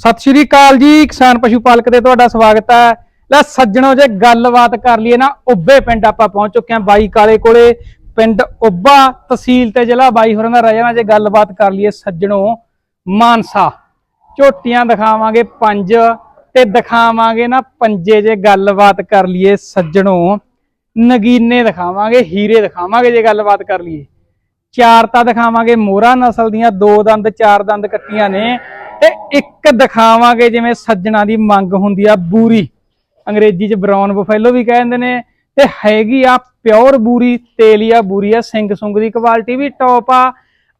ਸਤਿ ਸ਼੍ਰੀ ਅਕਾਲ ਜੀ, ਕਿਸਾਨ ਪਸ਼ੂ ਪਾਲਕ ਤੇ ਤੁਹਾਡਾ ਸਵਾਗਤ ਹੈ। ਲੈ ਸੱਜਣੋ ਜੇ ਗੱਲਬਾਤ ਕਰ ਲਈਏ ਨਾ, ਉੱਬੇ ਪਿੰਡ ਆਪਾਂ ਪਹੁੰਚ ਚੁੱਕੇ ਹਾਂ ਬਾਈ ਕਾਲੇ ਕੋਲੇ, ਪਿੰਡ ਉੱਬਾ ਤਹਿਸੀਲ ਤੇ ਜ਼ਿਲ੍ਹਾ ਬਾਈ ਹੋਰਾਂ ਦਾ ਰਹਿ ਜੇ ਗੱਲਬਾਤ ਕਰ ਲਈਏ ਸੱਜਣੋ, ਮਾਨਸਾ। ਝੋਟੀਆਂ ਦਿਖਾਵਾਂਗੇ ਪੰਜ ਤੇ ਦਿਖਾਵਾਂਗੇ ਨਾ ਪੰਜੇ ਜੇ ਗੱਲਬਾਤ ਕਰ ਲਈਏ ਸੱਜਣੋ। ਨਗੀਨੇ ਦਿਖਾਵਾਂਗੇ, ਹੀਰੇ ਦਿਖਾਵਾਂਗੇ ਜੇ ਗੱਲਬਾਤ ਕਰ ਲਈਏ। ਚਾਰ ਤਾਂ ਦਿਖਾਵਾਂਗੇ ਮੋਹਰਾ ਨਸਲ ਦੀਆਂ, ਦੋ ਦੰਦ, ਚਾਰ ਦੰਦ ਕੱਟੀਆਂ ਨੇ। ਤੇ ਇੱਕ ਦਿਖਾਵਾਂਗੇ ਜਿਵੇਂ ਸੱਜਣਾ ਦੀ ਮੰਗ ਹੁੰਦੀ ਆ ਬੂਰੀ। ਅੰਗਰੇਜ਼ੀ ਚ ਬਰਾਉਨ ਬਫੈਲੋ ਵੀ ਕਹਿੰਦੇ ਨੇ, ਤੇ ਹੈਗੀ ਆ ਪਿਓਰ ਬੂਰੀ, ਤੇਲੀਆ ਬੂਰੀ ਆ, ਸਿੰਘ ਸੁੰਗ ਦੀ ਕੁਆਲਿਟੀ ਵੀ ਟੌਪ ਆ,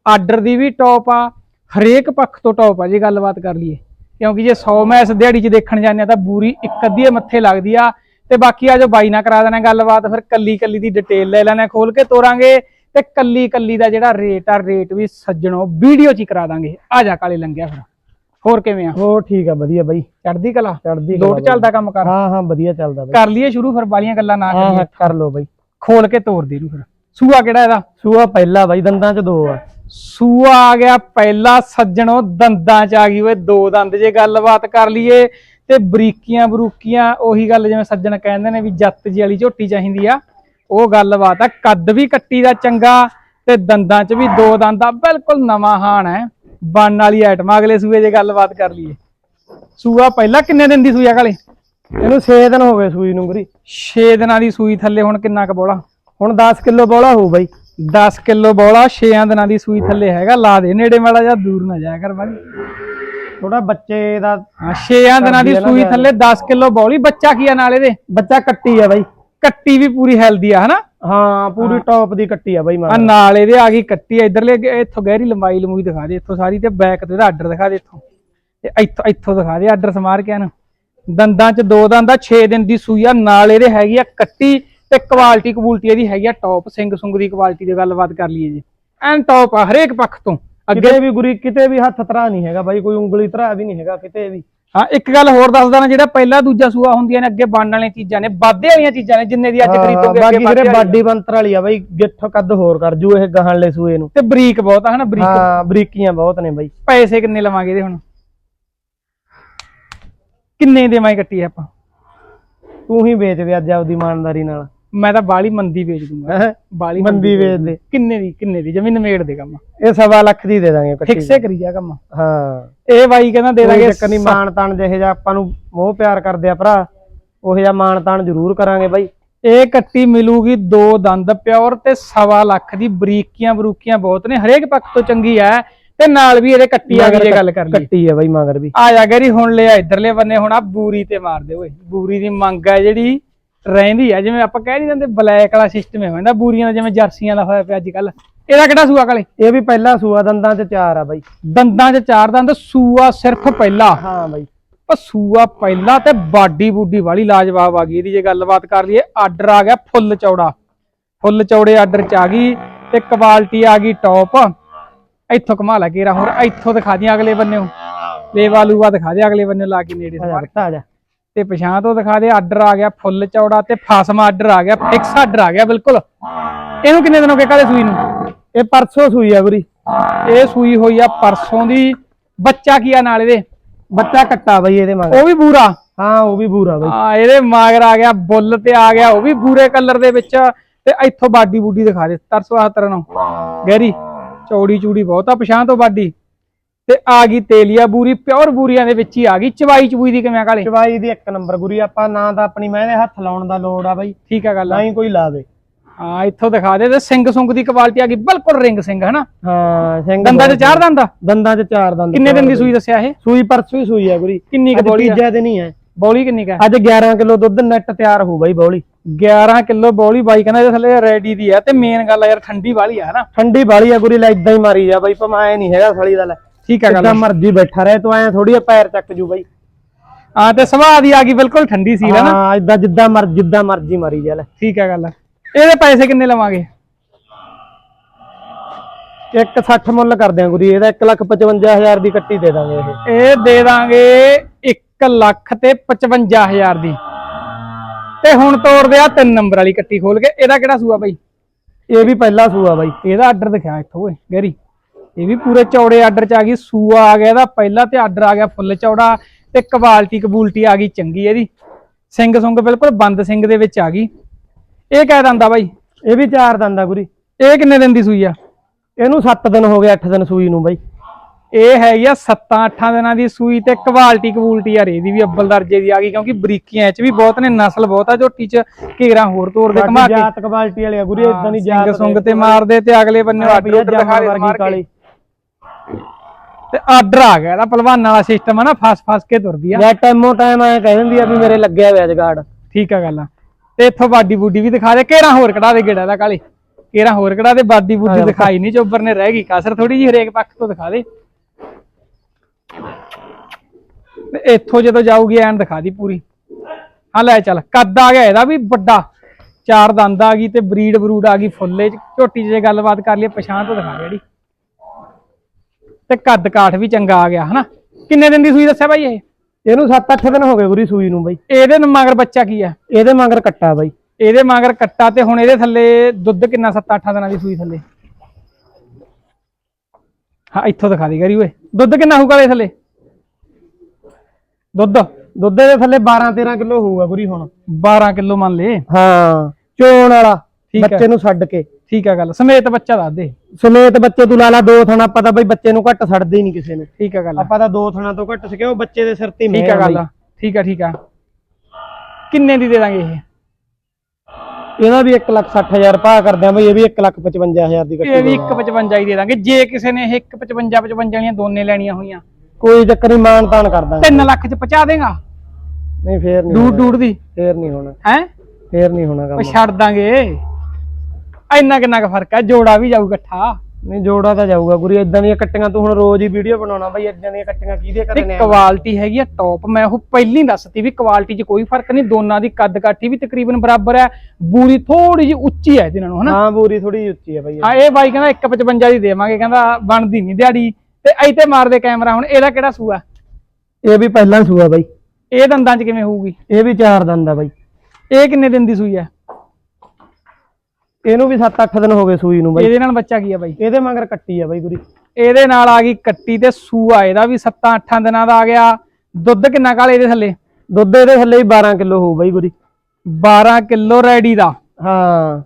ਆਰਡਰ ਦੀ ਵੀ ਟੌਪ ਆ, ਹਰੇਕ ਪੱਖ ਤੋਂ ਟੌਪ ਆ ਜੀ ਗੱਲਬਾਤ ਕਰ ਲਈਏ। ਕਿਉਂਕਿ ਜੇ 100 ਮੈਸ ਦਿਹਾੜੀ ਚ ਦੇਖਣ ਜਾਂਦੇ ਆ ਤਾਂ ਬੂਰੀ ਇੱਕ ਅੱਧੀ ਮੱਥੇ ਲੱਗਦੀ ਆ। ਤੇ ਬਾਕੀ ਆ ਜੋ ਬਾਈ ਨਾਲ ਕਰਾ ਦੇਣਾ ਗੱਲਬਾਤ, ਫਿਰ ਕੱਲੀ ਕੱਲੀ ਦੀ ਡਿਟੇਲ ਲੈ ਲੈਣਾ, ਖੋਲ ਕੇ ਤੋਰਾਂਗੇ। ਤੇ ਕੱਲੀ ਕੱਲੀ ਦਾ ਜਿਹੜਾ ਰੇਟ ਆ ਰੇਟ ਵੀ ਸੱਜਣੋ ਵੀਡੀਓ 'ਚ ਹੀ ਕਰਾ ਦਾਂਗੇ। ਆ ਜਾ ਕਾਲੇ ਲੰਗਿਆ ਫਿਰ। ਹੋਰ ਕਿਵੇਂ ਆ? ਹੋਰ ਠੀਕ ਆ ਵਧੀਆ ਬਾਈ। ਚੜਦੀ ਕਲਾ? ਚੜਦੀ ਲੋਟ ਚੱਲਦਾ ਕੰਮ ਕਰ? ਹਾਂ ਹਾਂ ਵਧੀਆ ਚੱਲਦਾ ਬਾਈ। ਕਰ ਲਈਏ ਸ਼ੁਰੂ ਫਿਰ ਵਾਲੀਆਂ ਗੱਲਾਂ ਨਾ ਕਰੀਏ। ਕਰ ਲੋ ਬਾਈ। ਖੋਲ ਕੇ ਤੋਰ ਦੇ ਨੂੰ ਫਿਰ। ਸੂਆ ਕਿਹੜਾ ਇਹਦਾ? ਸੂਆ ਪਹਿਲਾ ਬਾਈ ਦੰਦਾਂ ਚ ਦੋ ਆ। ਸੂਆ ਆ ਗਿਆ ਪਹਿਲਾ ਸੱਜਣੋ ਦੰਦਾਂ 'ਚ ਆ ਗਈ ਓਏ ਦੋ ਦੰਦ ਜੇ ਗੱਲਬਾਤ ਕਰ ਲਈਏ। ਤੇ ਬਰੀਕੀਆਂ ਬਰੂਕੀਆਂ ਉਹੀ ਗੱਲ ਜਿਵੇਂ ਸੱਜਣ ਕਹਿੰਦੇ ਨੇ ਵੀ ਜੱਤ ਜੀ ਵਾਲੀ ਝੋਟੀ ਚਾਹੀਦੀ ਆ ਉਹ ਗੱਲਬਾਤ ਆ। ਕੱਦ ਵੀ ਕੱਟੀ ਦਾ ਚੰਗਾ ਤੇ ਦੰਦਾਂ 'ਚ ਵੀ ਦੋ ਦੰਦ ਆ। ਬਿਲਕੁਲ ਨਵਾਂ ਹਾਣ ਹੈ। ਬਣ ਵਾਲੀ ਆਈਟਮ ਅਗਲੇ ਸੂਏ ਜੇ ਗੱਲਬਾਤ ਕਰ ਲਈਏ। ਸੂਆ ਪਹਿਲਾਂ ਕਿੰਨੇ ਦਿਨ ਦੀ ਸੂਈ ਆ ਕਾਲੇ? ਇਹਨੂੰ 6 ਦਿਨ ਹੋ ਗਏ ਸੂਈ ਨੂੰ ਗੁਰੀ 6 ਦਿਨਾਂ ਦੀ ਸੂਈ ਥੱਲੇ ਹੁਣ ਕਿੰਨਾ ਕੁ ਬੋਲਾ? ਹੁਣ 10 ਕਿਲੋ ਬੋਲਾ ਹੋਊ ਬਾਈ। 10 ਕਿਲੋ ਬੋਲਾ 6 ਦਿਨਾਂ ਦੀ ਸੂਈ ਥੱਲੇ ਹੈਗਾ। ਲਾ ਦੇ ਨੇੜੇ ਮਾੜਾ ਜਾਂ ਦੂਰ ਨਾ ਜਾਇਆ ਕਰ ਬਾਈ। ਥੋੜਾ ਬੱਚੇ ਦਾ ਹਾਂ 6 ਦਿਨਾਂ ਦੀ ਸੂਈ ਥੱਲੇ 10 ਕਿਲੋ ਬੋਲੀ ਬੱਚਾ ਕੀ ਆ ਨਾਲ ਇਹਦੇ? ਬੱਚਾ ਕੱਟੀ ਆ ਬਾਈ। ਕੱਟੀ ਵੀ ਪੂਰੀ ਹੈਲਦੀ ਆ ਹਨਾ? ਹਾਂ ਪੂਰੀ ਟੌਪ ਦੀ ਕੱਟੀ ਆ ਬਾਈ ਆ ਮਾਰ ਨਾਲ ਇਹਦੇ ਆ ਗਈ ਕੱਟੀ ਇਧਰਲੇ ਇੱਥੋਂ ਗਹਿਰੀ ਲੰਬਾਈ ਲੰਮੂਈ ਦਿਖਾ ਦੇ ਇੱਥੋਂ ਸਾਰੀ ਤੇ ਬੈਕ ਤੇ ਇਹਦਾ ਆਰਡਰ ਦਿਖਾ ਦੇ ਇੱਥੋਂ। ਤੇ ਇੱਥੋਂ ਇੱਥੋਂ ਦਿਖਾ ਦੇ ਆਰਡਰ ਸਮਾਰ ਕੇ ਨਾ ਦੰਦਾਂ ਚ ਦੋ ਦੰਦ ਆ 6 ਦਿਨ ਦੀ ਸੂਈ ਆ ਨਾਲ ਇਹਦੇ ਹੈਗੀ ਆ ਕੱਟੀ ਤੇ ਕੁਆਲਿਟੀ ਕਬੂਲਟੀ ਇਹਦੀ ਹੈਗੀ ਆ ਟੌਪ ਸਿੰਘ ਸੁੰਗ ਦੀ ਕੁਆਲਿਟੀ ਦੀ ਗੱਲਬਾਤ ਕਰ ਲਈਏ ਜੀ। ਐਨ ਟੌਪ ਆ ਹਰੇਕ ਪੱਖ ਤੋਂ। ਅੱਗੇ ਕਿਤੇ ਵੀ ਗੁਰੀ ਕਿਤੇ ਵੀ ਹੱਥ ਤਰਾ ਨਹੀਂ ਹੈਗਾ ਬਾਈ ਕੋਈ ਉਂਗਲੀ ਤਰਾ ਵੀ ਨਹੀਂ ਹੈਗਾ ਕਿਤੇ ਵੀ। ਹਾਂ ਇੱਕ ਗੱਲ ਹੋਰ ਦੱਸਦਾ ਨਾ ਜਿਹੜਾ ਪਹਿਲਾ ਦੂਜਾ ਸੂਆ ਹੁੰਦੀਆਂ ਨੇ ਅੱਗੇ ਬਣਨ ਵਾਲੀਆਂ ਚੀਜ਼ਾਂ ਨੇ ਵਾਧੇ ਵਾਲੀਆਂ ਚੀਜ਼ਾਂ ਨੇ ਜਿੰਨੇ ਦੀ ਅੱਜ ਖਰੀਦੋਗੇ ਬਾਕੀ ਅੱਗੇ ਵਾਧੇ ਵਾਲੀ। ਬਾਡੀ ਬੰਤਰ ਵਾਲੀ ਆ ਬਾਈ ਗਿੱਠ ਕੱਦ ਹੋਰ ਕਰ ਜੂ ਇਹ ਗਾਹਣਲੇ ਸੂਏ ਨੂੰ। ਤੇ ਬਰੀਕ ਬਹੁਤ ਆ ਹਨਾ ਬਰੀਕ। ਹਾਂ ਬਰੀਕੀਆਂ ਬਹੁਤ ਨੇ ਬਾਈ। ਪੈਸੇ ਕਿੰਨੇ ਲਵਾਂਗੇ ਇਹਦੇ ਹੁਣ? ਕਿੰਨੇ ਦੇ ਮਾਈ ਕੱਟੀ ਆਪਾਂ? ਤੂੰ ਹੀ ਵੇਚ ਦੇ ਅੱਜ ਆਪਦੀ ਇਮਾਨਦਾਰੀ ਨਾਲ। ਮੈਂ ਤਾਂ ਬਾਲੀ ਮੰਦੀ ਵੇਚ ਦੂੰਗਾ। ਹੈਂ? ਬਾਲੀ ਮੰਦੀ ਵੇਚ ਦੇ। ਕਿੰਨੇ ਦੀ ਕਿੰਨੇ ਦੀ? ਜਮੀਨ ਮੇੜ ਦੇ ਕੰਮ। ਇਹ ਸਵਾ ਲੱਖ ਦੀ ਦੇ ਦਾਂਗੇ ਕੱਟੀ ਫਿਕਸੇ ਕਰੀ ਜਾ ਕੰਮ। ਹਾਂ। ਇਹ ਬਾਈ ਕਹਿੰਦਾ ਦੇ ਕੋਈ ਦਾਂਗੇ ਚੱਕਰ ਨਹੀਂ ਮਾਣ ਤਾਣ ਜਿਹੇ ਜਿਹਾ ਆਪਾਂ ਨੂੰ ਮੋਹ ਪਿਆਰ ਕਰਦੇ ਆ ਭਰਾ ਉਹੋ ਜਿਹਾ ਮਾਣ ਤਾਣ ਜ਼ਰੂਰ ਕਰਾਂਗੇ ਬਾਈ। ਇਹ ਕੱਟੀ ਮਿਲੂਗੀ ਦੋ ਦੰਦ ਪਿਓਰ ਤੇ ਸਵਾ ਲੱਖ ਦੀ ਬਰੀਕੀਆਂ ਬਰੂਕੀਆਂ ਬਹੁਤ ਨੇ। ਹਰੇਕ ਪੱਖ ਤੋਂ ਚੰਗੀ ਐ ਤੇ ਨਾਲ ਵੀ ਇਹਦੇ ਕੱਟੀ ਆ ਗਈ ਜੇ ਗੱਲ ਕਰ ਲਈ ਕੱਟੀ ਆ ਬਾਈ ਮਗਰ ਵੀ। ਆ ਜਾ ਗਰੀ ਹੁਣ ਲਿਆ ਇਧਰਲੇ ਬੰਨੇ ਹੁਣ ਆ ਬੂਰੀ ਤੇ ਮਾਰ ਦੇ ਓਏ। ਬੂਰੀ ਦੀ ਮੰਗ ਹੈ ਜਿਹੜੀ ਰਹਿੰਦੀ ਆ ਜਿਵੇਂ ਆਪਾਂ ਕਹਿ ਨਹੀਂ ਦਿੰਦੇ ਬਲੈਕ ਵਾਲਾ ਸਿਸਟਮ ਹੈ ਹੁੰਦਾ ਬੂਰੀਆਂ ਦਾ ਜਿਵੇਂ ਜਰਸੀਆਂ ਦਾ ਹੋਇਆ ਪਿਆ ਅੱਜ ਕੱਲ ਇਹਦਾ ਕਿਹੜਾ ਸੂਆ ਕਾਲੇ? ਇਹ ਵੀ ਪਹਿਲਾ ਸੂਆ ਦੰਦਾਂ ਚ ਚਾਰ ਆ ਬਾਈ। ਦੰਦਾਂ 'ਚ ਚਾਰ ਦੰਦ ਸੂਆ ਸਿਰਫ ਪਹਿਲਾ। ਹਾਂ ਬਾਈ। ਉਹ ਸੂਆ ਪਹਿਲਾ ਤੇ ਬਾਡੀ ਬੂਡੀ ਵਾਲੀ ਲਾਜਵਾਬ ਆ ਗਈ ਇਹਦੀ ਜੇ ਗੱਲਬਾਤ ਕਰ ਲਈਏ ਆਰਡਰ ਆ ਗਿਆ ਫੁੱਲ ਚੌੜਾ। ਫੁੱਲ ਚੌੜੇ ਆਰਡਰ 'ਚ ਆ ਗਈ ਤੇ ਕੁਆਲਿਟੀ ਆ ਗਈ ਟੌਪ ਇੱਥੋਂ ਕਮਾ ਲਾ ਕੇਰਾ ਹੋਰ ਇੱਥੋਂ ਦਿਖਾ ਦੀਆਂ ਅਗਲੇ ਬੰਨੇੋਂ ਲੇਵਾ ਲੂਆ ਦਿਖਾ ਦੇ ਅਗਲੇ ਬੰਨੇ ਲਾ ਕੇ ਨੇੜੇ ਬੱਤਾ ਆ ਜਾ। ਤੇ ਪਛਾਣ ਤੋਂ ਦਿਖਾ ਦੇ ਆਰਡਰ ਆ ਗਿਆ ਫੁੱਲ ਚੌੜਾ ਤੇ ਫਾਸਮਾ ਆਰਡਰ ਆ ਗਿਆ ਫਿਕਸ ਆਰਡਰ ਆ ਗਿਆ ਬਿਲਕੁਲ। ਇਹਨੂੰ ਕਿੰਨੇ ਦਿਨ ਹੋ ਗਏ ਕਾਲੇ ਸੂਈ ਨੂੰ? ਇਹ ਪਰਸੋਂ ਸੂਈ ਆ ਗੁਰੀ। ਇਹ ਸੂਈ ਹੋਈ ਆ ਪਰਸੋਂ ਦੀ ਬੱਚਾ ਕੀ ਆ ਨਾਲ ਇਹਦੇ? ਬੱਚਾ ਕੱਟਾ ਬਾਈ ਇਹਦੇ ਮਗਰ। ਉਹ ਵੀ ਬੂਰਾ? ਹਾਂ ਉਹ ਵੀ ਬੂਰਾ ਬਾਈ। ਆ ਇਹਦੇ ਮਾਗਰ ਆ ਗਿਆ ਬੁੱਲ ਤੇ ਆ ਗਿਆ ਉਹ ਵੀ ਬੂਰੇ ਕਲਰ ਦੇ ਵਿੱਚ। ਤੇ ਇੱਥੋਂ ਬਾਡੀ ਬੂਡੀ ਦਿਖਾ ਦੇ ਤਰਸਵਾ ਤਰਨੋਂ। ਗਹਿਰੀ ਚੌੜੀ ਚੂੜੀ ਬਹੁਤ ਆ ਪਛਾਣ ਤੋਂ ਬਾਡੀ। ਤੇ ਆ ਗਈ ਤੇਲੀਆ ਬੂਰੀ ਪਿਓਰ ਬੂਰੀਆਂ ਦੇ ਵਿੱਚ ਹੀ ਆ ਗਈ ਚਵਾਈ ਚਬੂਈ ਦੀ ਕਿਵੇਂ ਆ ਕਾਲੇ? ਚਵਾਈ ਦੀ ਇੱਕ ਨੰਬਰ ਗੁਰੀ ਆਪਾਂ ਨਾ ਤਾਂ ਆਪਣੀ ਮੈਂ ਦੇ ਹੱਥ ਲਾਉਣ ਦਾ ਲੋੜ ਆ ਬਾਈ। ਠੀਕ ਆ ਗੱਲ ਨਾ ਹੀ ਕੋਈ ਲਾਵੇ। ਹਾਂ ਇੱਥੋਂ ਦਿਖਾ ਦੇ ਤੇ ਸਿੰਘ ਸੁੰਗ ਦੀ ਕੁਆਲਿਟੀ ਆ ਗਈ ਬਿਲਕੁਲ ਰਿੰਗ ਸਿੰਘ ਹਨਾ? ਹਾਂ ਸਿੰਘ ਦੰਦਾਂ ਬਹੁਤ- ਚਾਰ ਦੰਦ ਆ? ਦੰਦਾਂ ਚ ਚਾਰ ਦੰਦ ਕਿੰਨੇ ਦਿਨ ਦੀ ਸੂਈ ਦੱਸਿਆ ਇਹ? ਸੂਈ ਪਰਸੋਂ ਹੀ ਸੂਈ ਆ ਗੁਰੀ ਕਿੰਨੀ ਕੁ ਅੱਜ ਬੋਲੀ ਆ? ਤੀਜਾ ਦਿਨ ਹੀ ਹੈ ਬੋਲੀ ਕਿੰਨੀ ਕੁ ਅੱਜ 11 ਕਿਲੋ ਦੁੱਧ ਨੈਟ ਤਿਆਰ ਹੋ ਬਾਈ ਬੌਲੀ। 11 ਕਿਲੋ ਬੋਲੀ ਬਾਈ ਕਹਿੰਦਾ ਇਹ ਥੱਲੇ ਰੈਡੀ ਦੀ ਆ ਤੇ ਮੇਨ ਗੱਲ ਆ ਯਾਰ ਠੰਡੀ ਵਾਲੀ ਆ ਹਨਾ? ਠੰਡੀ ਬਾਲੀ ਆ ਗੁਰੀ ਲੈ ਇਦਾਂ ਹੀ ਮਾਰੀ ਜਾ ਬਾਈ ਭਮਾਏ ਨਹੀਂ ਹੈਗਾ ਸਾਲੀ ਦਾ ਲੈ। ਠੀਕ ਆ ਗੱਲ। ਜਿੱਦਾਂ ਮਰਜ਼ੀ ਬੈਠਾ ਰਹੇ ਤੂੰ ਐ ਥੋੜੀ ਪੈਰ ਚੱਕ ਜੂ ਬਾਈ। ਹਾਂ ਤੇ ਸੁਭਾਅ ਦੀ ਆ ਗਈ ਬਿਲਕੁਲ ਠੰਡੀ ਸੀ ਹਨਾ ਹਾਂ ਇਦਾਂ ਜਿੱਦਾਂ ਮਰ ਜਿੱਦਾਂ ਮਰਜ਼ੀ ਮਾਰੀ ਜਾ ਲੈ ਠੀਕ ਆ ਗੱਲ। ਇਹਦੇ ਪੈਸੇ ਕਿੰਨੇ ਲਵਾਂਗੇ? ਇੱਕ 60 ਮੁੱਲ ਕਰਦੇ ਆ ਗੁਰੀ ਇਹਦਾ 155000 ਦੀ ਕੱਟੀ ਦੇ ਦਾਂਗੇ ਇਹ। ਇਹ ਦੇ ਦਾਂਗੇ 1 ਲੱਖ ਤੇ 55000 ਦੀ। ਤੇ ਹੁਣ ਤੋੜਦੇ ਆ ਤਿੰਨ ਨੰਬਰ ਵਾਲੀ ਕੱਟੀ ਖੋਲ ਕੇ। ਇਹਦਾ ਕਿਹੜਾ ਸੂਆ ਬਾਈ? ਇਹ ਵੀ ਪਹਿਲਾ ਸੂਆ ਬਾਈ। ਇਹਦਾ ਆਰਡਰ ਦਿਖਾ ਇੱਥੋਂ ਓਏ ਗੈਰੀ ਇਹ ਵੀ ਪੂਰੇ ਚੌੜੇ ਆਰਡਰ ਚ ਆ ਗਈ ਸੂਆ ਆ ਗਿਆ ਇਹਦਾ ਪਹਿਲਾ ਤੇ ਆਰਡਰ ਆ ਗਿਆ ਫੁੱਲ ਚੌੜਾ ਤੇ ਕੁਆਲਿਟੀ ਕਬੂਲਟੀ ਆ ਗਈ ਚੰਗੀ ਇਹਦੀ। ਸਿੰਘ ਸੁੰਗ ਬਿਲਕੁਲ ਬੰਦ ਸਿੰਘ ਦੇ ਵਿੱਚ ਆ ਗਈ। ਇਹ ਕਹਿ ਦਿੰਦਾ ਬਾਈ? ਇਹ ਵੀ ਚਾਰ ਦੰਦ ਗੁਰੀ। ਇਹ ਕਿੰਨੇ ਦਿਨ ਦੀ ਸੂਈ ਆ? ਇਹਨੂੰ 7 ਦਿਨ ਹੋ ਗਏ 8 ਦਿਨ ਸੂਈ ਨੂੰ ਬਾਈ। ਇਹ ਹੈਗੀ ਆ 7-8 ਦਿਨਾਂ ਦੀ ਸੂਈ ਤੇ ਕੁਆਲਿਟੀ ਕਬੂਲਟੀ ਯਾਰ ਇਹਦੀ ਵੀ ਅੱਬਲ ਦਰਜੇ ਦੀ ਆ ਗਈ ਕਿਉਂਕਿ ਬਰੀਕੀਆਂ ਚ ਵੀ ਬਹੁਤ ਨੇ ਨਸਲ ਬਹੁਤ ਆ ਝੋਟੀ ਚ ਘੇਰਾ ਹੋਰ ਤੋੜ ਦੇ ਘਮਾ ਕੇ। ਜਾਤ ਕੁਆਲਿਟੀ ਵਾਲੀ ਗੁਰੀ ਇਦਾਂ ਦੀ ਸਿੰਘ ਜਾਤ ਸੁੰਗ ਤੇ ਮਾਰਦੇ ਤੇ ਅਗਲੇ ਬੰਨੇ ਉੱਧਰ ਦਿਖਾ ਦੇ ਮਾਰ ਕੇ। ਕਾਲੀ। ਤੇ ਆਰਡਰ ਆ ਗਿਆ ਇਹਦਾ ਪਹਿਲਵਾਨਾਂ ਵਾਲਾ ਸਿਸਟਮ ਆ ਨਾ ਫਸ ਫਸ ਕੇ ਤੁਰਦੀ ਆ। ਜਾਂ ਟਾਈਮੋ ਟਾਈਮ ਐ ਕਹਿ ਦਿੰਦੀ ਆ ਵੀ ਮੇਰੇ ਲੱਗਿਆ ਹੋਇਆ ਜਗਾੜ। ਠੀਕ ਆ ਗੱਲ ਆ। ਤੇ ਇੱਥੋਂ ਬਾਡੀ ਬੂਡੀ ਵੀ ਦਿਖਾ ਦੇ ਘੇਰਾ ਹੋਰ ਕਢਾ ਦੇ ਗੇੜਾ ਦਾ ਕਾਲੇ? ਘੇਰਾ ਹੋਰ ਕਢਾ ਦੇ ਬਾਡੀ ਬੂਡੀ ਦਿਖਾਈ ਨਹੀਂ ਚੋਬਰ ਨੇ ਰਹਿ ਗਈ ਕਸਰ ਥੋੜੀ ਜੀ ਹਰੇਕ ਪੱਖ ਤੋਂ ਦਿਖਾ ਦੇ। ਤੇ ਇੱਥੋਂ ਜਦੋਂ ਜਾਊਗੀ ਐਨ ਦਿਖਾ ਦੀ ਪੂਰੀ। ਹਾਂ ਲੈ ਚੱਲ ਕੱਦ ਆ ਗਿਆ ਇਹਦਾ ਵੀ ਵੱਡਾ। ਚਾਰ ਦੰਦ ਆ ਗਈ ਤੇ ਬਰੀਡ ਬਰੂਡ ਆ ਗਈ ਫੁੱਲੇ ਚ। ਝੋਟੀ ਜੇ ਗੱਲਬਾਤ ਕਰ ਲਈਏ ਪਛਾਣ ਤੋਂ ਦਿਖਾ ਜਿਹੜੀ। ਤੇ ਕੱਦ ਕਾਠ ਵੀ ਚੰਗਾ ਆ ਗਿਆ ਹਨਾ? ਕਿੰਨੇ ਦਿਨ ਦੀ ਸੂਈ ਦੱਸਿਆ ਬਾਈ ਇਹ? ਇਹਨੂੰ 7-8 ਦਿਨ ਹੋ ਗਏ ਗੁਰੀ ਸੂਈ ਨੂੰ ਬਾਈ। ਇਹਦੇ ਨ- ਮਗਰ ਬੱਚਾ ਕੀ ਆ? ਇਹਦੇ ਮਗਰ ਕੱਟਾ ਬਾਈ। ਇਹਦੇ ਮਗਰ ਕੱਟਾ ਤੇ ਹੁਣ ਇਹਦੇ ਥੱਲੇ ਦੁੱਧ ਕਿੰਨਾ 7-8 ਦਿਨਾਂ ਦੀ ਸੂਈ ਥੱਲੇ? ਹਾਂ ਇੱਥੋਂ ਦਿਖਾ ਦੀ ਕਰੀ ਓਏ। ਦੁੱਧ ਕਿੰਨਾ ਹੋਊਗਾ ਇਹਦੇ ਥੱਲੇ? ਦੁੱਧ? ਦੁੱਧ ਦੇ ਥੱਲੇ 12-13 ਕਿਲੋ ਹੋਊਗਾ ਗੁਰੀ ਹੁਣ। 12 ਕਿਲੋ ਮੰਨ ਲੈ ਹਾਂ। ਚੋਣ ਵਾਲਾ ਠੀਕ। ਬੱਚੇ ਨੂੰ ਛੱਡ ਕੇ। ਠੀਕ ਆ ਗੱਲ ਸਮੇਤ ਬੱਚਾ ਦੱਸ ਦੇ। ਸਮੇਤ ਬੱਚੇ ਤੂੰ ਲਾ ਲਾ ਦੋ ਥਣਾ ਆਪਾਂ ਤਾਂ ਬਾਈ ਬੱਚੇ ਨੂੰ ਘੱਟ ਛੱਡਦੇ ਹੀ ਨਹੀਂ ਕਿਸੇ ਨੂੰ। ਠੀਕ ਆ ਗੱਲ ਆਪਾਂ ਤਾਂ ਦੋ ਥਣਾ ਤੋਂ ਘੱਟ ਸਕਿਆ ਉਹ ਬੱਚੇ ਦੇ ਸਿਰ ਤੇ ਹੀ ਠੀਕ ਆ ਗੱਲ। ਠੀਕ ਆ ਠੀਕ ਆ। ਕਿੰਨੇ ਦੀ ਦੇ ਦਾਂਗੇ ਇਹ? ਇਹਦਾ ਵੀ 160000 ਭਾਅ ਕਰਦੇ ਆ ਬਈ ਇਹ ਵੀ 155000 ਦੀ ਇਹ ਕੱਟੀ ਵੀ 155 ਹੀ ਦੇ ਦਾਂਗੇ ਜੇ ਕਿਸੇ ਨੇ ਇਹ 155 55 ਵਾਲੀਆਂ ਦੋਨੇ ਲੈਣੀਆਂ ਹੋਈਆਂ। ਕੋਈ ਚੱਕਰ ਨਹੀਂ ਮਾਨ ਤਾਨ ਕਰ ਦਾਂਗੇ। 3 ਲੱਖ ਚ ਪਹੁੰਚਾ ਦੇਗਾ? ਨਹੀਂ ਫੇਰ ਨਹੀਂ ਡੂਡ ਡੂਡ ਦੀ? ਫੇਰ ਨਹੀਂ ਹੋਣਾ। ਹੈ? ਫੇਰ ਨਹੀਂ ਹੋਣਾ ਕੰਮ। ਛੱਡ ਦਾਂਗੇ। ਇੰਨਾ ਕਿੰਨਾ ਕੁ ਫ਼ਰਕ ਹੈ? ਜੋੜਾ ਵੀ ਜਾਊ ਇਕੱਠਾ। ਨਹੀਂ ਜੋੜਾ ਤਾਂ ਜਾਊਗਾ ਗੁਰੀ ਇਦਾਂ ਦੀਆਂ ਕੱਟੀਆਂ ਤੂੰ ਹੁਣ ਰੋਜ਼ ਹੀ ਵੀਡੀਓ ਬਣਾਉਣਾ ਬਈ ਇਦਾਂ ਦੀਆਂ ਕੱਟੀਆਂ ਕਿਹਦੇ ਘਰੇ ਤੇ ਨੇ? ਕੁਆਲਿਟੀ ਹੈਗੀ ਆ ਟੌਪ ਮੈਂ ਉਹ ਪਹਿਲੀ ਦੱਸਤੀ ਵੀ ਕੁਆਲਿਟੀ 'ਚ ਕੋਈ ਫ਼ਰਕ ਨਹੀਂ ਦੋਨਾਂ ਦੀ ਕੱਦ ਕਾਠੀ ਵੀ ਤਕਰੀਬਨ ਬਰਾਬਰ ਹੈ। ਬੂਰੀ ਥੋੜੀ ਜਿਹੀ ਉੱਚੀ ਹੈ ਇਹਨਾਂ ਨੂੰ ਹਨਾ? ਹਾਂ ਬੂਰੀ ਥੋੜੀ ਜਿਹੀ ਉੱਚੀ ਹੈ ਬਈ। ਹਾਂ ਇਹ ਬਾਈ ਕਹਿੰਦਾ 155 ਦੀ ਦੇਵਾਂਗੇ ਕਹਿੰਦਾ ਬਣਦੀ ਨਹੀਂ ਦਿਹਾੜੀ। ਤੇ ਇੱਥੇ ਮਾਰਦੇ ਕੈਮਰਾ ਹੁਣ ਇਹਦਾ ਕਿਹੜਾ ਸੂਆ ਇਹ ਵੀ ਪਹਿਲਾਂ ਸੂਆ ਬਾਈ। ਇਹ ਦੰਦਾਂ 'ਚ ਕਿਵੇਂ ਹੋਊਗੀ? ਇਹ ਵੀ ਚਾਰ ਦੰਦ ਆ ਬਾਈ। ਇਹ ਕਿੰਨੇ ਦਿਨ ਦੀ ਸੂਈ ਹੈ? ਇਹਨੂੰ ਵੀ 7-8 ਦਿਨ ਹੋ ਗਏ ਸੂਈ ਨੂੰ ਬਾਈ। ਇਹਦੇ ਨਾਲ ਬੱਚਾ ਕੀ ਹੈ ਬਾਈ? ਇਹਦੇ ਮਗਰ ਕੱਟੀ ਆ ਬਾਈ ਗੁਰੀ ਇਹਦੇ ਨਾਲ ਆ ਗਈ ਕੱਟੀ ਤੇ ਸੂਆ ਇਹਦਾ ਵੀ 7-8 ਦਿਨਾਂ ਦਾ ਆ ਗਿਆ। ਦੁੱਧ ਕਿੰਨਾ ਕਾਲ ਇਹਦੇ ਥੱਲੇ? ਦੁੱਧ ਇਹਦੇ ਥੱਲੇ ਹੀ 12 ਕਿਲੋ ਹੋਊ ਬਾਈ ਗੁਰੀ 12 ਕਿਲੋ ਰੈਡੀ ਦਾ। ਹਾਂ।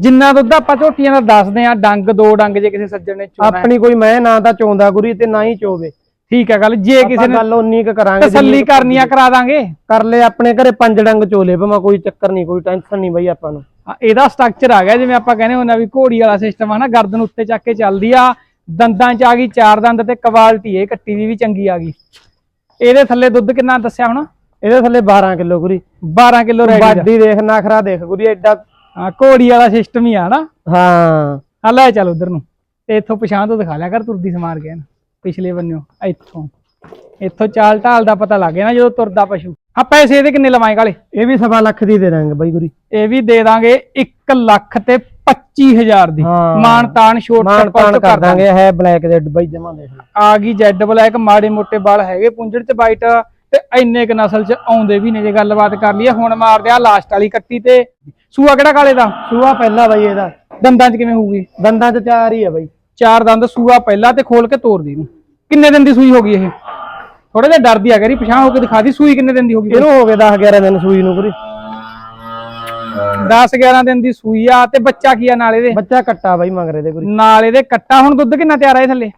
ਜਿੰਨਾ ਦੁੱਧ ਆਪਾਂ ਝੋਟੀਆਂ ਦਾ ਦੱਸਦੇ ਆ ਡੰਗ ਦੋ ਡੰਗ ਜੇ ਕਿਸੇ ਸੱਜਣ ਨੇ ਚੋਣਾ। ਆਪਣੀ ਕੋਈ ਮੈਂ ਨਾ ਤਾਂ ਚੋਂਦਾ ਗੁਰੀ ਤੇ ਨਾ ਹੀ ਚੋਵੇ। ਠੀਕ ਹੈ ਗੱਲ ਜੇ ਕਿਸੇ ਨੇ ਗੱਲ ਉਨੀ ਕ ਕਰਾਂਗੇ ਤਸੱਲੀ ਜਿੰਨੀ ਕੁ ਕਰਨੀ ਆ ਕਰਾ ਦਾਂਗੇ। ਕਰ ਲੈ ਆਪਣੇ ਘਰੇ ਪੰਜ ਡੰਗ ਚੋਲੇ ਭਾਵੇਂ ਕੋਈ ਚੱਕਰ ਨਹੀਂ ਕੋਈ ਟੈਨਸ਼ਨ ਨਹੀਂ ਬਾਈ ਆਪਾਂ ਨੂੰ। ਇਹਦਾ ਸਟਰਕਚਰ ਆ ਗਿਆ ਜਿਵੇਂ ਆਪਾਂ ਕਹਿੰਦੇ ਹੁੰਦੇ ਆ ਵੀ ਘੋੜੀ ਵਾਲਾ ਸਿਸਟਮ ਆ ਨਾ ਗਰਦਨ ਉੱਤੇ ਚੱਕ ਕੇ ਚੱਲਦੀ ਆ ਦੰਦਾਂ 'ਚ ਆ ਗਈ ਚਾਰ ਦੰਦ ਤੇ ਕੁਆਲਿਟੀ ਇਹ ਕੱਟੀ ਦੀ ਵੀ ਚੰਗੀ ਆ ਗਈ। ਇਹਦੇ ਥੱਲੇ ਦੁੱਧ ਕਿੰਨਾ ਦੱਸਿਆ ਹੁਣ? ਇਹਦੇ ਥੱਲੇ 12 ਕਿਲੋ ਗੁਰੀ। 12 ਕਿਲੋ ਰੈਡੀ ਬਾਦੀ ਦੇਖ ਨਖਰਾ ਦੇਖ ਗੁਰੀ ਐਡਾ ਹਾਂ ਘੋੜੀ ਵਾਲਾ ਸਿਸਟਮ ਹੀ ਆ ਨਾ। ਹਾਂ। ਆ ਲੈ ਚੱਲ ਉਧਰ ਨੂੰ। ਤੇ ਇੱਥੋਂ ਪਛਾਣ ਤੋਂ ਦਿਖਾ ਲਿਆ ਕਰ ਤੁਰਦੀ ਸਮਾਰ ਗਿਆ ਨਾ ਪਿਛਲੇ ਬੰਨਿਓ ਇੱਥੋਂ। ਇੱਥੋਂ ਚਾਲ ਢਾਲ ਦਾ ਪਤਾ ਲੱਗ ਗਿਆ ਨਾ ਜਦੋਂ ਤੁਰਦਾ ਪਸ਼ੂ। ਹਾਂ ਪੈਸੇ ਇਹਦੇ ਕਿੰਨੇ ਲਵਾਏ ਕਾਲੇ? ਇਹ ਵੀ ਸਵਾ ਲੱਖ ਦੀ ਦੇ ਦਾਂਗੇ ਬਾਈ ਗੁਰੀ। ਇਹ ਵੀ ਦੇ ਦਾਂਗੇ 1 ਲੱਖ ਤੇ 25000 ਦੀ। ਹਾਂ। ਮਾਨ ਤਾਨ ਛੋਟ ਮਾਨ ਤਾਨ ਕਰ ਦਾਂਗੇ ਹੈ ਬਲੈਕ ਦੇ ਬਾਈ ਜਮਾ ਦੇਖ। ਆ ਗਈ ਜੈਡ ਬਲੈਕ ਮਾੜੇ ਮੋਟੇ ਵਾਲ ਹੈਗੇ ਪੁੰਜੜ ਤੇ ਵਾਈਟ ਤੇ ਇੰਨੇ ਕ ਨਸਲ ਚ ਆਉਂਦੇ ਵੀ ਨੇ ਜੇ ਗੱਲਬਾਤ ਕਰ ਲਈਏ। ਹੁਣ ਮਾਰਦੇ ਆ ਲਾਸਟ ਵਾਲੀ ਕੱਟੀ ਤੇ। ਸੂਆ ਕਿਹੜਾ ਕਾਲੇ ਦਾ? ਸੂਆ ਪਹਿਲਾ ਬਾਈ ਇਹਦਾ। ਦੰਦਾਂ ਚ ਕਿਵੇਂ ਹੋਊਗੀ? ਦੰਦਾਂ ਚ ਚਾਰ ਹੀ ਆ ਬਾਈ। ਚਾਰ ਦੰਦ ਸੂਆ ਪਹਿਲਾਂ ਤੇ ਖੋਲ ਕੇ ਤੋੜ ਦੀ ਇਹਨੂੰ। ਕਿੰਨੇ ਦਿਨ ਦੀ ਸੂਈ ਹੋ ਗਈ ਇਹ? ਥੋੜਾ ਜਿਹਾ ਡਰਦੀ ਆ ਗਰੀ ਪਛਾਣ ਹੋ ਕੇ ਦਿਖਾ ਦੀ ਸੂਈ ਕਿੰਨੇ ਦਿਨ ਦੀ ਹੋ ਗਈ ਇਹਨੂੰ ਹੋ ਗਏ 10 11 ਦਿਨ ਸੂਈ ਨੂੰ ਗੁਰੀ 10 11 ਦਿਨ ਦੀ ਸੂਈ ਆ ਤੇ ਬੱਚਾ ਕੀ ਆ ਨਾਲੇ ਦੇ ਬੱਚਾ ਕੱਟਾ ਬਾਈ ਮਗਰੇ ਦੇ ਗੁਰੀ ਨਾਲੇ ਦੇ ਕੱਟਾ ਹੁਣ ਦੁੱਧ ਕਿੰਨਾ ਤਿਆਰ ਆ ਇਹ ਥੱਲੇ?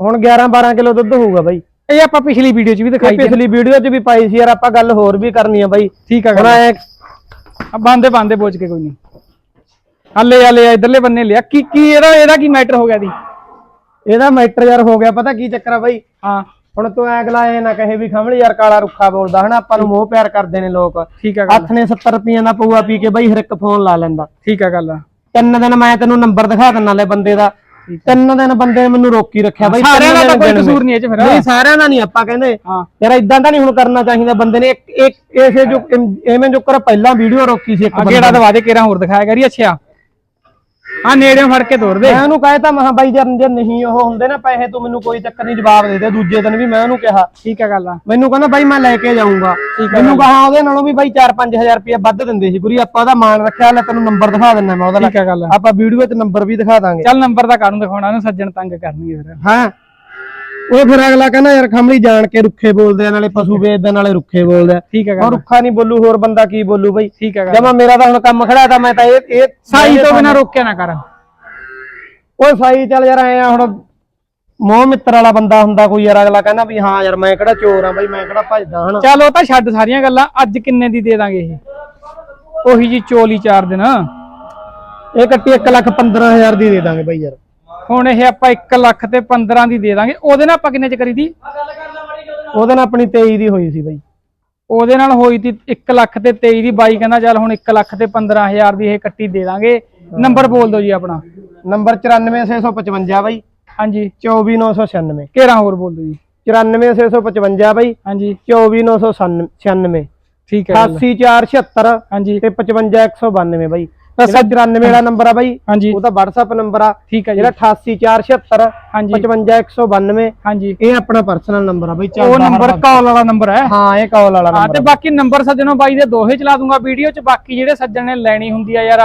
ਹੁਣ 11 12 ਕਿਲੋ ਦੁੱਧ ਹੋਊਗਾ ਬਾਈ। ਇਹ ਆਪਾਂ ਪਿਛਲੀ ਵੀਡੀਓ 'ਚ ਵੀ ਦਿਖਾਈ ਪਿਛਲੀ ਵੀਡੀਓ 'ਚ ਵੀ ਪਾਈ ਸੀ ਯਾਰ ਆਪਾਂ ਗੱਲ ਹੋਰ ਵੀ ਕਰਨੀ ਆ ਬਾਈ। ਠੀਕ ਆ ਹੁਣ ਐ ਬਾਂਦੇ ਬਾਂਦੇ ਬੋਝ ਕੇ ਕੋਈ ਨਹੀਂ। ਹੱਲੇ ਹੱਲੇ ਇਧਰਲੇ ਬੰਨੇ ਲਿਆ। ਕੀ ਕੀ ਇਹਦਾ ਇਹਦਾ ਕੀ ਮੈਟਰ ਹੋ ਗਿਆ ਦੀ? ਇਹਦਾ ਮੈਟਰ ਯਾਰ ਹੋ ਗਿਆ ਪਤਾ ਕੀ ਚੱਕਰ ਆ ਬਾਈ? ਹਾਂ। ਹੁਣ ਤੂੰ ਐ ਅਗਲਾ ਇਹ ਨਾ ਕਹੇ ਵੀ ਖਮਲੀ ਯਾਰ ਕਾਲਾ ਰੁੱਖਾ ਬੋਲਦਾ ਹਨਾ ਆਪਾਂ ਨੂੰ ਮੋਹ ਪਿਆਰ ਕਰਦੇ ਨੇ ਲੋਕ। ਠੀਕ ਆ ਗੱਲ। ਹੱਥ ਨੇ 70 ਰੁਪਈਆਂ ਦਾ ਪਊਆ ਪੀ ਕੇ ਬਾਈ ਹਰ ਇੱਕ ਫੋਨ ਲਾ ਲੈਂਦਾ। ਠੀਕ ਆ ਗੱਲ ਤਿੰਨ ਦਿਨ ਮੈਂ ਤੈਨੂੰ ਨੰਬਰ ਦਿਖਾ ਦਿੰਨਾ ਲੈ ਬੰਦੇ ਦਾ। ਤਿੰਨ ਦਿਨ ਬੰਦੇ ਨੇ ਮੈਨੂੰ ਰੋਕੀ ਰੱਖਿਆ ਬਾਈ ਸਾਰਿਆਂ ਦਾ ਕੋਈ ਕਸੂਰ ਨਹੀਂ ਇਹ ਚ ਫਿਰ। ਨਹੀਂ ਸਾਰਿਆਂ ਦਾ ਨਹੀਂ ਆਪਾਂ ਕਹਿੰਦੇ। ਯਾਰ ਇਦਾਂ ਤਾਂ ਨਹੀਂ ਹੁਣ ਕਰਨਾ ਚਾਹੀਦਾ ਬੰਦੇ ਨੇ ਇੱਕ ਇੱਕ ਇਸੇ ਜੋ ਐਵੇਂ ਜੋ ਕਰ ਪਹਿਲਾਂ ਵੀਡੀਓ ਰੋਕੀ ਸੀ ਇੱਕ ਦਵਾ ਦੇ ਕੇਰਾ ਹੋਰ ਦਿਖਾਇਆ ਕਰੀ ਅੱਛਾ। ਹਾਂ ਨੇੜਿਓਂ ਫੜ ਕੇ ਤੋਰ ਦੇ। ਮੈਂ ਉਹਨੂੰ ਕਹਿਤਾ ਮਹਾ ਬਾਈ ਜੇ ਨਹੀਂ ਉਹ ਹੁੰਦੇ ਨਾ ਪੈਸੇ ਤੂੰ ਮੈਨੂੰ ਕੋਈ ਚੱਕਰ ਨਹੀਂ ਜਵਾਬ ਦੇ ਦੇ ਦੂਜੇ ਦਿਨ ਵੀ ਮੈਂ ਉਹਨੂੰ ਕਿਹਾ। ਠੀਕ ਹੈ ਗੱਲ ਆ। ਮੈਨੂੰ ਕਹਿੰਦਾ ਬਾਈ ਮੈਂ ਲੈ ਕੇ ਜਾਊਂਗਾ। ਮੈਨੂੰ ਕਹਾ ਉਹਦੇ ਨਾਲੋਂ ਵੀ ਬਾਈ 4-5000 ਰੁਪਏ ਵੱਧ ਦਿੰਦੇ ਸੀ ਪੂਰੀ ਆਪਾਂ ਉਹਦਾ ਮਾਨ ਰੱਖਿਆ ਲੈ ਤੈਨੂੰ ਨੰਬਰ ਦਿਖਾ ਦਿੰਦਾ ਮੈਂ ਉਹਦਾ। ਠੀਕ ਹੈ ਗੱਲ ਆਪਾਂ ਵੀਡੀਓ 'ਚ ਨੰਬਰ ਵੀ ਦਿਖਾ ਦਾਂਗੇ। ਚੱਲ ਨੰਬਰ ਤਾਂ ਕਾਹਨੂੰ ਦਿਖਾਉਣਾ ਉਹਨੂੰ ਸੱਜਣ ਤੰਗ ਕਰਨਗੇ ਫਿਰ। ਹਾਂ। ਉਹ ਫਿਰ ਅਗਲਾ ਕਹਿੰਦਾ ਯਾਰ ਖਮਲੀ ਜਾਣ ਕੇ ਰੁੱਖੇ ਬੋਲਦੇ ਆ ਨਾਲੇ ਪਸ਼ੂ ਵੇਚਦੇ ਆ, ਨਾਲੇ ਰੁੱਖੇ ਬੋਲਦੇ ਆ। ਠੀਕ ਹੈ ਗੱਲ। ਰੁੱਖਾ ਨਹੀਂ ਬੋਲੂ ਹੋਰ ਬੰਦਾ ਕੀ ਬੋਲੂ ਬਾਈ? ਠੀਕ ਹੈ ਗੱਲ। ਜਮਾ ਮੇਰਾ ਤਾਂ ਹੁਣ ਕੰਮ ਖੜਾ ਤਾਂ ਮੈਂ ਤਾਂ ਇਹ ਇਹ ਸਾਈ ਤੋਂ ਬਿਨਾ ਰੋਕਿਆ ਨਾ ਕਰ। ਓਏ ਸਾਈ ਚੱਲ ਯਾਰ ਐ ਆ ਹੁਣ ਮੋਹ ਮਿੱਤਰ ਵਾਲਾ ਬੰਦਾ ਹੁੰਦਾ ਕੋਈ ਯਾਰ ਅਗਲਾ ਕਹਿੰਦਾ ਵੀ ਹਾਂ ਯਾਰ ਮੈਂ ਕਿਹੜਾ ਚੋਰ ਆ ਬਾਈ ਮੈਂ ਕਿਹੜਾ ਭੱਜਦਾ ਹਨਾ? ਚੱਲ ਉਹ ਤਾਂ ਛੱਡ ਸਾਰੀਆਂ ਗੱਲਾਂ ਅੱਜ ਕਿੰਨੇ ਦੀ ਦੇ ਦਾਂਗੇ ਇਹ? ਉਹੀ ਜੀ ਚੋਲੀ ਚਾਰ ਦਿਨ। ਇਹ ਕੱਟੀ 1 ਲੱਖ 15000 ਦੀ ਦੇ ਦਾਂਗੇ ਬਾਈ ਯਾਰ। ਹੁਣ ਇਹ ਆਪਾਂ 1 ਲੱਖ ਤੇ 15 ਦੀ ਦੇ ਦਾਂਗੇ। ਉਹਦੇ ਨਾਲ ਆਪਾਂ ਕਿੰਨੇ ਚ ਕਰੀ ਦੀ? ਉਹਦੇ ਨਾਲ ਆਪਣੀ 23 ਦੀ ਹੋਈ ਸੀ ਬਾਈ। ਉਹਦੇ ਨਾਲ ਹੋਈ ਤੀ 1 ਲੱਖ ਤੇ 23 ਦੀ। ਬਾਈ ਕਹਿੰਦਾ ਚੱਲ ਹੁਣ 1 ਲੱਖ ਤੇ 15000 ਦੀ ਇਹ ਕੱਟੀ ਦੇ ਦਾਂਗੇ। ਨੰਬਰ ਬੋਲ ਦਿਓ ਜੀ ਆਪਣਾ। ਨੰਬਰ 94655 ਬਾਈ। ਹਾਂਜੀ। 24996 ਘੇਰਾ ਹੋਰ ਬੋਲ ਦਿਓ ਜੀ? 94655 ਬਾਈ। ਹਾਂਜੀ। 24996 ਠੀਕ ਹੈ ਗੱਲ। 88476 ਹਾਂਜੀ। ਤੇ 55192 ਬਾਈ। ਜਿਹੜਾ 94 ਵਾਲਾ ਨੰਬਰ ਆ ਬਾਈ। ਹਾਂਜੀ। ਉਹਦਾ WhatsApp ਨੰਬਰ ਆ। ਠੀਕ ਹੈ ਜਿਹੜਾ 88476 ਹਾਂਜੀ। 55192 ਹਾਂਜੀ। ਇਹ ਆਪਣਾ ਪਰਸਨਲ ਨੰਬਰ ਆ ਬਾਈ। ਉਹ ਨੰਬਰ ਕਾਲ ਵਾਲਾ ਨੰਬਰ ਹੈ। ਹਾਂ ਇਹ ਕਾਲ ਵਾਲਾ ਨੰਬਰ ਤੇ ਬਾਕੀ ਨੰਬਰ ਸੱਜਣੋ ਬਾਈ ਦੇ ਦੋਹੇ ਚਲਾ ਦੂੰਗਾ ਵੀਡੀਓ 'ਚ। ਬਾਕੀ ਜਿਹੜੇ ਸੱਜਣ ਨੇ ਲੈਣੀ ਹੁੰਦੀ ਆ ਯਾਰ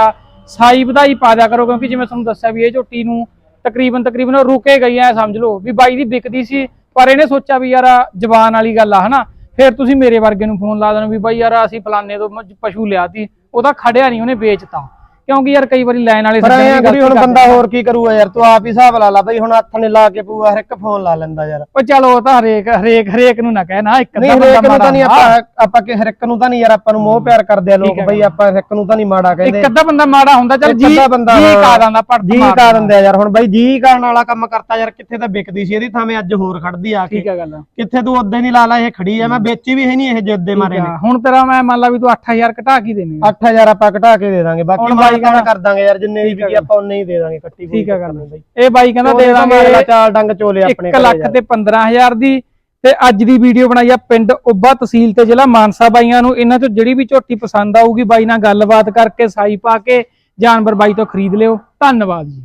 ਸਾਈ ਵਧਾਈ ਪਾ ਦਿਆ ਕਰੋ ਕਿਉਂਕਿ ਜਿਵੇਂ ਤੁਹਾਨੂੰ ਦੱਸਿਆ ਵੀ ਇਹ ਝੋਟੀ ਨੂੰ ਤਕਰੀਬਨ ਤਕਰੀਬਨ ਰੁਕੇ ਗਈ ਐ ਸਮਝ ਲਓ ਵੀ ਬਾਈ ਦੀ ਵਿਕਦੀ ਸੀ ਪਰ ਇਹਨੇ ਸੋਚਿਆ ਵੀ ਯਾਰ ਜ਼ਬਾਨ ਵਾਲੀ ਗੱਲ ਆ ਹਨਾ? ਫਿਰ ਤੁਸੀਂ ਮੇਰੇ ਵਰਗੇ ਨੂੰ ਫੋਨ ਲਾ ਦੇਣਾ ਵੀ ਬਾਈ ਯਾਰ ਅਸੀਂ ਫਲਾਣੇ ਤੋਂ ਪਸ਼ੂ ਲਿਆ ਤੀ ਉਹਦਾ ਖੜਿਆ ਨਹੀਂ ਉਹਨੇ ਵੇਚਤਾ। ਕਿਉਂਕਿ ਯਾਰ ਕਈ ਵਾਰੀ ਲੈਣ ਵਾਲੇ ਪਰ ਸੱਜਣ ਐਂ ਵੀ ਗਲਤੀ ਹੁਣ ਕਰਦੇ ਬੰਦਾ। ਹੋਰ ਕੀ ਕਰੂਗਾ ਯਾਰ ਤੂੰ ਆਪ ਹੀ ਹਿਸਾਬ ਲਾ ਲਾ ਬਈ ਹੁਣ ਹੱਥ ਨੇ ਲਾ ਕੇ ਪੂਆ ਹਰ ਇੱਕ ਫੋਨ ਲਾ ਲੈਂਦਾ ਯਾਰ। ਉਹ ਚਲੋ ਉਹ ਤਾਂ ਹਰੇਕ ਹਰੇਕ ਹਰੇਕ ਨੂੰ ਨਾ ਕਹਿ ਨਾ ਇੱਕ ਨਹੀਂ ਹਰੇਕ ਬੰਦਾ ਨੂੰ ਤਾਂ ਨਹੀਂ ਆਪਾਂ ਆਪਾਂ ਕਿ ਹਰ ਇੱਕ ਨੂੰ ਤਾਂ ਨਹੀਂ ਯਾਰ ਆਪਾਂ ਨੂੰ ਮੋਹ ਪਿਆਰ ਕਰਦੇ ਆ ਲੋਕ ਬਈ ਆਪਾਂ ਹਰ ਇੱਕ ਨੂੰ ਤਾਂ ਨਹੀਂ ਮਾੜਾ ਕਹਿੰਦੇ। ਇੱਕ ਅੱਧਾ ਬੰਦਾ ਮਾੜਾ ਹੁੰਦਾ ਚਲ ਜੀ ਜੀ। ਕਾ ਦਿੰਦਾ ਪੜ ਜੀ ਕਰ ਦਿੰਦੇ। ਆ ਯਾਰ ਹੁਣ ਬਈ ਜੀ ਕਰਨ ਵਾਲਾ ਕੰਮ ਕਰਤਾ ਯਾਰ ਕਿੱਥੇ ਤਾਂ ਵਿਕਦੀ ਸੀ ਇਹਦੀ ਥਾਵੇਂ ਅੱਜ ਹੋਰ ਖੜਦੀ ਆ ਕੇ। ਠੀਕ ਹੈ ਗੱਲ ਕਿੱਥੇ ਤੂੰ ਉਦੋਂ ਨਹੀਂ ਲਾ ਲਾ ਇਹ ਖੜੀ ਆ ਮੈਂ ਵੇਚੀ ਵੀ ਹੈ ਨਹੀਂ ਇਹ ਜਿੱਦੇ ਮਾਰੇ ਨੇ। ਹੁਣ ਤੇਰਾ ਮੈਂ ਮੰਨ ਲਾ ਵੀ ਤੂੰ 8000 ਘਟਾ ਕੀ ਦੇਣੀ 8000 ਆਪਾਂ ਘਟਾ ਕੇ ਦੇ ਦਾਂਗੇ ਬਾਕੀ ਹੁਣ ਬਾਈ ਕਰ ਦਾਂਗੇ ਯਾਰ ਜਿੰਨੇ ਦੀ ਵੀ ਆਪਾਂ ਉਨੇ ਹੀ ਦੇ ਦਾਂਗੇ ਕੱਟੀ ਠੀਕ ਹੈ ਗੱਲ। ਬਈ। ਇਹ ਬਾਈ ਕਹਿੰਦਾ ਦੇ ਦਾਂਗੇ ਚਾਲ ਡੰਗ ਚੋਲੇ ਆਪਣੇ 1 ਲੱਖ ਤੇ 15000 ਦੀ। ਤੇ ਅੱਜ ਦੀ ਵੀਡੀਓ ਬਣਾਈ ਆ ਪਿੰਡ ਉੱਬਾ ਤਹਿਸੀਲ ਤੇ ਜ਼ਿਲ੍ਹਾ ਮਾਨਸਾ ਬਾਈਆਂ ਨੂੰ। ਇਹਨਾਂ ਚੋਂ ਜਿਹੜੀ ਵੀ ਝੋਟੀ ਪਸੰਦ ਆਊਗੀ ਬਾਈ ਨਾਲ ਗੱਲਬਾਤ ਕਰਕੇ ਸਾਈ ਪਾ ਕੇ ਜਾਨਵਰ ਬਾਈ ਤੋਂ ਖਰੀਦ ਲਿਓ। ਧੰਨਵਾਦ ਜੀ।